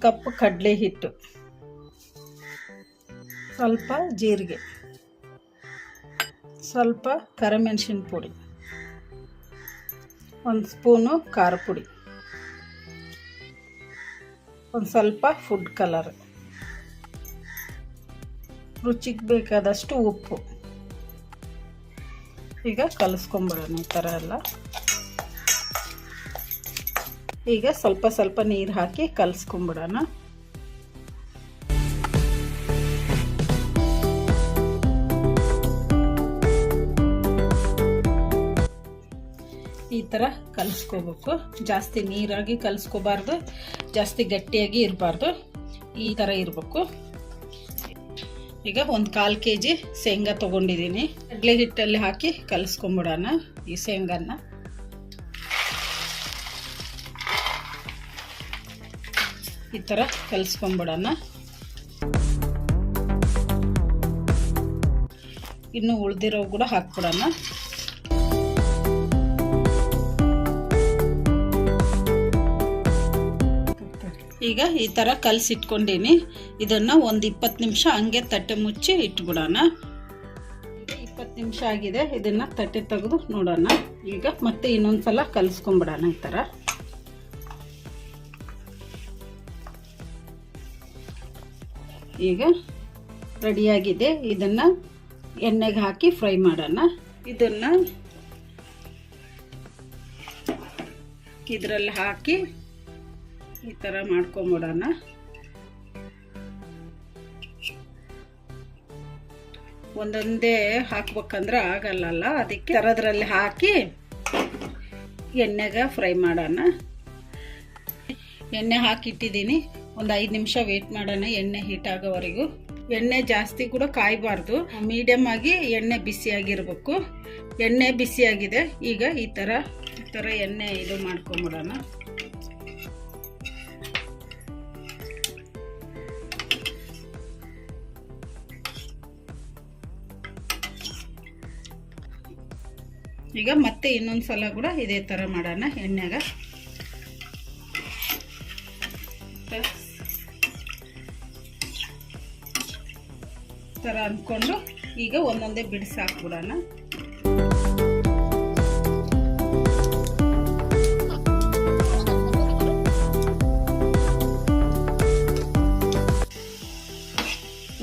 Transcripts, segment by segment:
Cup ಕಡಲೆ ಹಿಟ್ಟು. ಸ್ವಲ್ಪ ಜೀರಿಗೆ. ಸ್ವಲ್ಪ ಕರಿಮೆಣಸಿನ ಪುಡಿ. ಒಂದು ಸ್ಪೂನು ಖಾರ ಪುಡಿ. ಒಂದು ಸ್ವಲ್ಪ ಫುಡ್ ಕಲರ್. ರುಚಿಗೆ ಬೇಕಾದಷ್ಟು ಉಪ್ಪು. ಈಗ ಕಲಿಸ್ಕೊಂಬಿಡೋಣ ಈ ಥರ ಎಲ್ಲ. ಈಗ ಸ್ವಲ್ಪ ಸ್ವಲ್ಪ ನೀರು ಹಾಕಿ ಕಲಿಸ್ಕೊಂಬಿಡೋಣ. ಈ ಥರ ಕಲಿಸ್ಕೋಬೇಕು. ಜಾಸ್ತಿ ನೀರಾಗಿ ಕಲಿಸ್ಕೋಬಾರ್ದು, ಜಾಸ್ತಿ ಗಟ್ಟಿಯಾಗಿ ಇರಬಾರ್ದು. ಈ ಥರ ಇರಬೇಕು. ಈಗ ಒಂದು ಕಾಲು ಕೆ ಜಿ ಶೇಂಗಾ ತೊಗೊಂಡಿದ್ದೀನಿ. ಕಡಲೆ ಹಿಟ್ಟಲ್ಲಿ ಹಾಕಿ ಕಲಿಸ್ಕೊಂಬಿಡೋಣ ಈ ಶೇಂಗಾನ. ಈ ಥರ ಕಲಿಸ್ಕೊಂಬಿಡೋಣ. ಇನ್ನು ಉಳ್ದಿರೋ ಕೂಡ ಹಾಕ್ಬಿಡೋಣ. ಈಗ ಈ ಥರ ಕಲಸಿಟ್ಕೊಂಡೀನಿ. ಇದನ್ನು ಒಂದು ಇಪ್ಪತ್ತು ನಿಮಿಷ ಹಂಗೆ ತಟ್ಟೆ ಮುಚ್ಚಿ ಇಟ್ಬಿಡೋಣ. ಇಪ್ಪತ್ತು ನಿಮಿಷ ಆಗಿದೆ. ಇದನ್ನು ತಟ್ಟೆ ತೆಗೆದು ನೋಡೋಣ. ಈಗ ಮತ್ತೆ ಇನ್ನೊಂದು ಸಲ ಕಲಿಸ್ಕೊಂಬಿಡೋಣ ಈ ಥರ ಈಗ ರೆಡಿಯಾಗಿದೆ. ಇದನ್ನು ಎಣ್ಣೆಗೆ ಹಾಕಿ ಫ್ರೈ ಮಾಡೋಣ. ಇದನ್ನು ಇದರಲ್ಲಿ ಹಾಕಿ ಈ ಥರ ಮಾಡ್ಕೊಂಬಿಡೋಣ. ಒಂದೊಂದೇ ಹಾಕ್ಬೇಕಂದ್ರೆ ಆಗಲ್ಲಲ್ಲ. ಅದಕ್ಕೆ ಥರದ್ರಲ್ಲಿ ಹಾಕಿ ಎಣ್ಣೆಗೆ ಫ್ರೈ ಮಾಡೋಣ. ಎಣ್ಣೆ ಹಾಕಿಟ್ಟಿದ್ದೀನಿ. ಒಂದು ಐದು ನಿಮಿಷ ವೇಟ್ ಮಾಡೋಣ, ಎಣ್ಣೆ ಹೀಟ್ ಆಗೋವರೆಗೂ. ಎಣ್ಣೆ ಜಾಸ್ತಿ ಕೂಡ ಕಾಯಬಾರ್ದು. ಮೀಡಿಯಮ್ ಆಗಿ ಎಣ್ಣೆ ಬಿಸಿಯಾಗಿರ್ಬೇಕು ಎಣ್ಣೆ ಬಿಸಿಯಾಗಿದೆ ಈಗ ಈ ಥರ ಈ ಥರ ಎಣ್ಣೆ ಇದು ಮಾಡ್ಕೊಂಬಿಡೋಣ. ಈಗ ಮತ್ತೆ ಇನ್ನೊಂದು ಸಲ ಕೂಡ ಇದೇ ಥರ ಮಾಡೋಣ ಎಣ್ಣೆಗ. ಥರ ಅಂದ್ಕೊಂಡು ಈಗ ಒಂದೊಂದೇ ಬಿಡಿಸಿ ಹಾಕ್ಬಿಡೋಣ.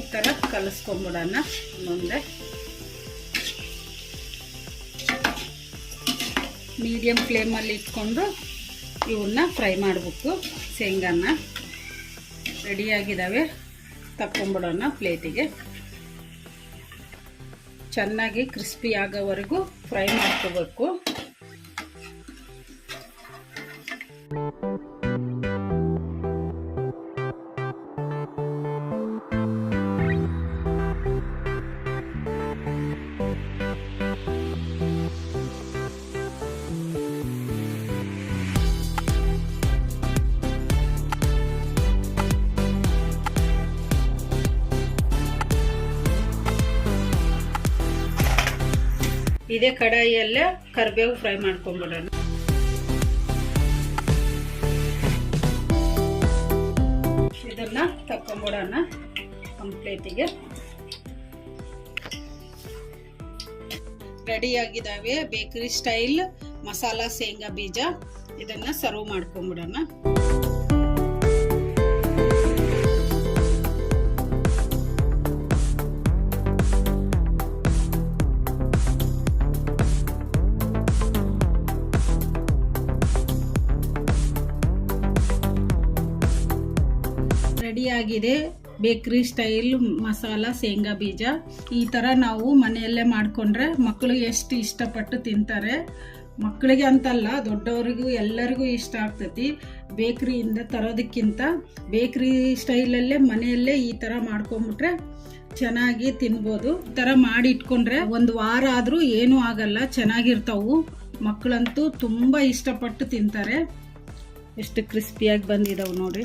ಈ ಥರ ಕಲಿಸ್ಕೊಂಬಿಡೋಣ ಒಂದೊಂದೇ ಮೀಡಿಯಮ್ ಫ್ಲೇಮಲ್ಲಿ ಇಟ್ಕೊಂಡು ಇವನ್ನ ಫ್ರೈ ಮಾಡಬೇಕು ಶೇಂಗಾನ ರೆಡಿಯಾಗಿದ್ದಾವೆ ತಕ್ಕೊಂಬಿಡೋಣ ಪ್ಲೇಟಿಗೆ. ಚೆನ್ನಾಗಿ ಕ್ರಿಸ್ಪಿ ಆಗೋವರೆಗೂ ಫ್ರೈ ಮಾಡ್ಕೋಬೇಕು. ಇದೇ ಕಡಾಯಿಯಲ್ಲೇ ಕರಿಬೇವು ಫ್ರೈ ಮಾಡ್ಕೊಂಬಿಡೋಣ. ಇದನ್ನ ತಕ್ಕೊಂಬಿಡೋಣ ಒಂದು ಪ್ಲೇಟಿಗೆ. ರೆಡಿಯಾಗಿದ್ದಾವೆ ಬೇಕರಿ ಸ್ಟೈಲ್ ಮಸಾಲ, ಶೇಂಗಾ ಬೀಜ. ಇದನ್ನ ಸರ್ವ್ ಮಾಡ್ಕೊಂಬಿಡೋಣ. ರೆಡಿಯಾಗಿದೆ. ಬೇಕ್ರಿ ಸ್ಟೈಲ್, ಮಸಾಲ, ಶೇಂಗಾ ಬೀಜ. ಈ ಥರ ನಾವು ಮನೆಯಲ್ಲೇ ಮಾಡಿಕೊಂಡ್ರೆ ಮಕ್ಕಳು ಎಷ್ಟು ಇಷ್ಟಪಟ್ಟು ತಿಂತಾರೆ. ಮಕ್ಕಳಿಗೆ ಅಂತಲ್ಲ, ದೊಡ್ಡವರಿಗೂ ಎಲ್ಲರಿಗೂ ಇಷ್ಟ ಆಗ್ತೈತಿ. ಬೇಕ್ರಿಯಿಂದ ತರೋದಕ್ಕಿಂತ ಬೇಕ್ರಿ ಸ್ಟೈಲಲ್ಲೇ ಮನೆಯಲ್ಲೇ ಈ ಥರ ಮಾಡ್ಕೊಂಬಿಟ್ರೆ ಚೆನ್ನಾಗಿ ತಿನ್ಬೋದು. ಈ ಥರ ಮಾಡಿ ಇಟ್ಕೊಂಡ್ರೆ ಒಂದು ವಾರ ಆದರೂ ಏನೂ ಆಗಲ್ಲ, ಚೆನ್ನಾಗಿರ್ತಾವು. ಮಕ್ಕಳಂತೂ ತುಂಬ ಇಷ್ಟಪಟ್ಟು ತಿಂತಾರೆ. ಎಷ್ಟು ಕ್ರಿಸ್ಪಿಯಾಗಿ ಬಂದಿದಾವೆ ನೋಡ್ರಿ.